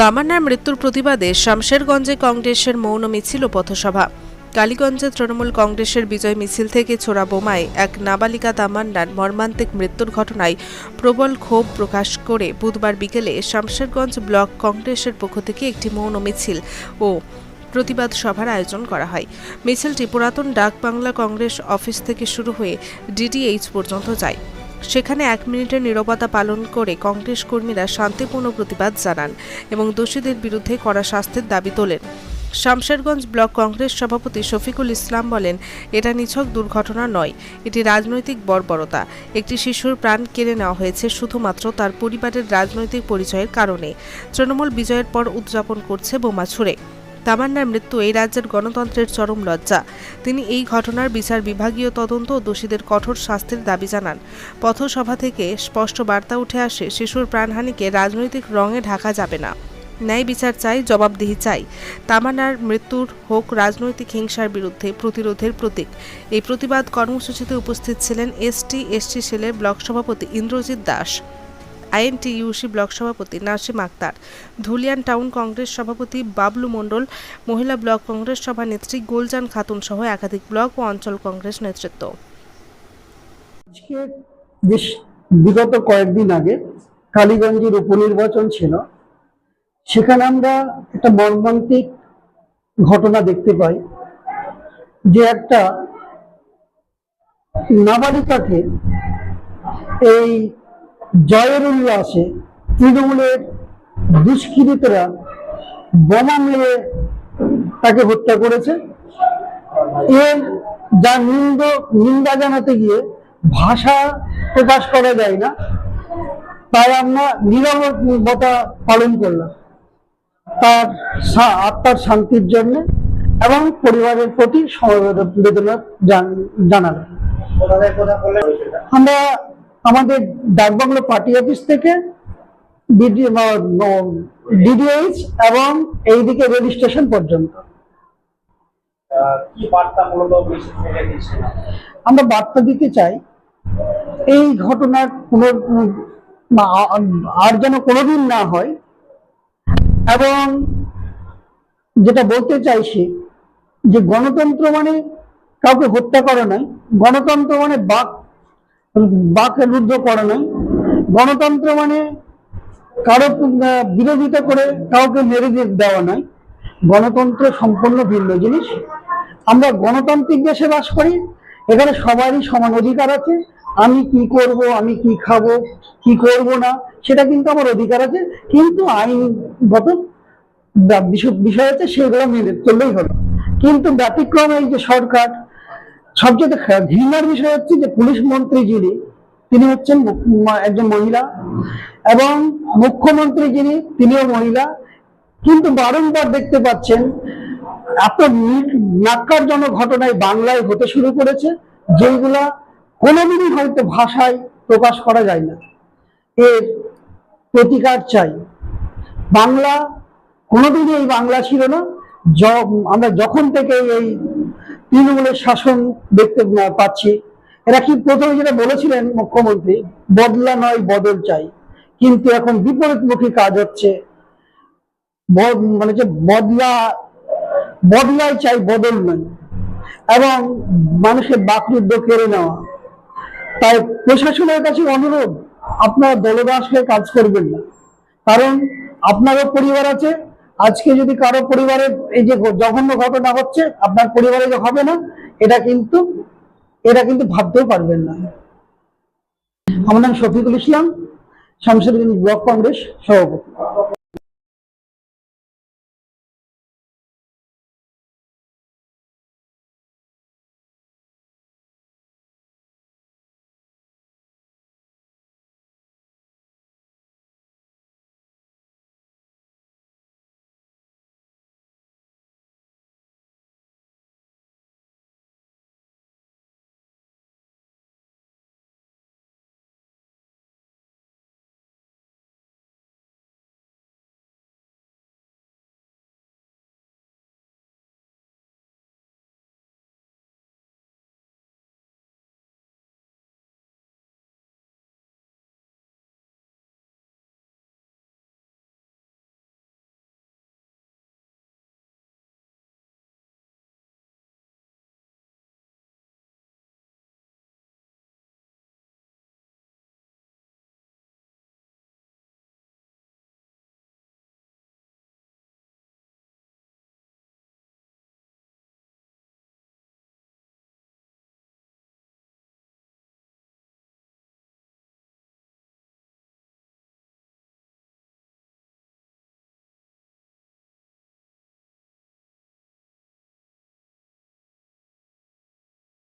তামান্নার মৃত্যুর প্রতিবাদে শামশেরগঞ্জে কংগ্রেসের মৌন মিছিল ও পথসভা। কালীগঞ্জে তৃণমূল কংগ্রেসের বিজয় মিছিল থেকে ছোড়া বোমায় এক নাবালিকা তামান্নার মর্মান্তিক মৃত্যুর ঘটনায় প্রবল ক্ষোভ প্রকাশ করে বুধবার বিকেলে শামশেরগঞ্জ ব্লক কংগ্রেসের পক্ষ থেকে একটি মৌন মিছিল ও প্রতিবাদ সভার আয়োজন করা হয়। মিছিলটি পুরাতন ডাক বাংলা কংগ্রেস অফিস থেকে শুরু হয়ে ডিডিএইচ পর্যন্ত যায়। সেখানে এক মিনিটের নীরবতা পালন করে কংগ্রেস কর্মীরা শান্তিপূর্ণ প্রতিবাদ জানান এবং দোষীদের বিরুদ্ধে কড়া শাস্তির দাবি তোলেন। শামশেরগঞ্জ ব্লক কংগ্রেস সভাপতি শফিকুল ইসলাম বলেন, এটা নিছক দুর্ঘটনা নয়, এটি রাজনৈতিক বর্বরতা। একটি শিশুর প্রাণ কেড়ে নেওয়া হয়েছে শুধুমাত্র তার পরিবারের রাজনৈতিক পরিচয়ের কারণে। তৃণমূল বিজয়ের পর উদযাপন করছে বোমা ছুড়ে তামান্নার মৃত্যু এই রাজ্যের গণতন্ত্রের চরম লজ্জা। তিনি এই ঘটনার বিচার বিভাগীয় তদন্ত ও দোষীদের কঠোর শাস্তির দাবি জানান। পথসভা থেকে স্পষ্ট বার্তা উঠে আসে, শিশুর প্রাণহানিকে রাজনৈতিক রঙে ঢাকা যাবে না। ন্যায় বিচার চাই, জবাবদিহি চাই। তামান্নার মৃত্যুর হোক রাজনৈতিক হিংসার বিরুদ্ধে প্রতিরোধের প্রতীক। এই প্রতিবাদ কর্মসূচিতে উপস্থিত ছিলেন এসটি এসটি সেলের ব্লক সভাপতি ইন্দ্রজিৎ দাস। আইএনটিইউসি ব্লক সভাপতি নাসিম আক্তার। ধুলিয়ান টাউন কংগ্রেস সভাপতি বাবলু মণ্ডল, মহিলা ব্লক কংগ্রেস সভানেত্রী গোলজান খাতুন সহ একাধিক ব্লক ও অঞ্চল কংগ্রেস নেতৃত্ব। বেশ বিগত কয়েকদিন আগে কালীগঞ্জের উপনির্বাচন ছিল। সেখানে আমরা একটা মর্মান্তিক ঘটনা দেখতে পাই যে একটা নাবালিকাকে এই জয়ের উল্লাসে তৃণমূলের দুষ্কৃতীরা বোমা মেরে তাকে হত্যা করেছে। এর যা নিন্দ, নিন্দা জানাতে গিয়ে ভাষা প্রকাশ করা যায় না, তাই আমরা নিরবতা পালন করলাম। তার আত্মার শান্তির জন্য এবং পরিবারের প্রতি সমবেদনা জান- জানালাম। আমরা আমাদের ডাকবাংলো পার্টি অফিস থেকে ডিডিএইচ এবং এইদিকে রেল স্টেশন পর্যন্ত। আমরা বার্তা দিতে চাই এই ঘটনার আ- আর যেন কোনোদিন না হয় এবং যেটা বলতে চাইছি যে গণতন্ত্র মানে কাউকে হত্যা করা নয় গণতন্ত্র মানে বাক বাকের রুদ্ধ করা নয় গণতন্ত্র মানে কারও বিরোধিতা করে কাউকে মেরে দেওয়া নয়। গণতন্ত্র সম্পূর্ণ ভিন্ন জিনিস। আমরা গণতান্ত্রিক দেশে বাস করি। এখানে সবারই সমান অধিকার আছে। আমি কি করব, আমি কি খাব, কি করব না, সেটা কিন্তু আমার অধিকার আছে। কিন্তু আইনগত বিষয় আছে, সেগুলো মেনে চললেই হলো কিন্তু ব্যতিক্রম এই যে সরকার সবচেয়ে ঘৃণার বিষয় হচ্ছে যে পুলিশ মন্ত্রী যিনি, তিনি হচ্ছেন একজন মহিলা এবং মুখ্যমন্ত্রী যিনি, তিনিও মহিলা। কিন্তু বারংবার দেখতে পাচ্ছেন, এত নাক্কারজনক ঘটনায় বাংলায় হতে শুরু করেছে যেগুলা কোনোদিনই হয়তো ভাষায় প্রকাশ করা যায় না। এর প্রতিকার চাই। বাংলা, কোনোদিনই এই বাংলা ছিল না। আমরা যখন থেকে এই তৃণমূলের শাসন দেখতে পাচ্ছি। এরা কি প্রথমে যেটা বলেছিলেন মুখ্যমন্ত্রী, বদলা নয়, বদল চাই। কিন্তু এখন বিপরীতমুখী কাজ হচ্ছে মানে যে বদলা, বদলাই চাই, বদল নয়। এবং মানুষের বাকরুদ্ধ কেড়ে নেওয়া। তাই প্রশাসনের কাছে অনুরোধ, আপনারা দলদাস হয়ে কাজ করবেন না। কারণ আপনারও পরিবার আছে আজকে যদি কারও পরিবারের এই যে জঘন্য ঘটনা হচ্ছে, আপনার পরিবারে যে হবে না, এটা কিন্তু এটা কিন্তু ভাবতেও পারবেন না। আমার নাম শফিকুল ইসলাম সংসদ ব্লক কংগ্রেস সভাপতি।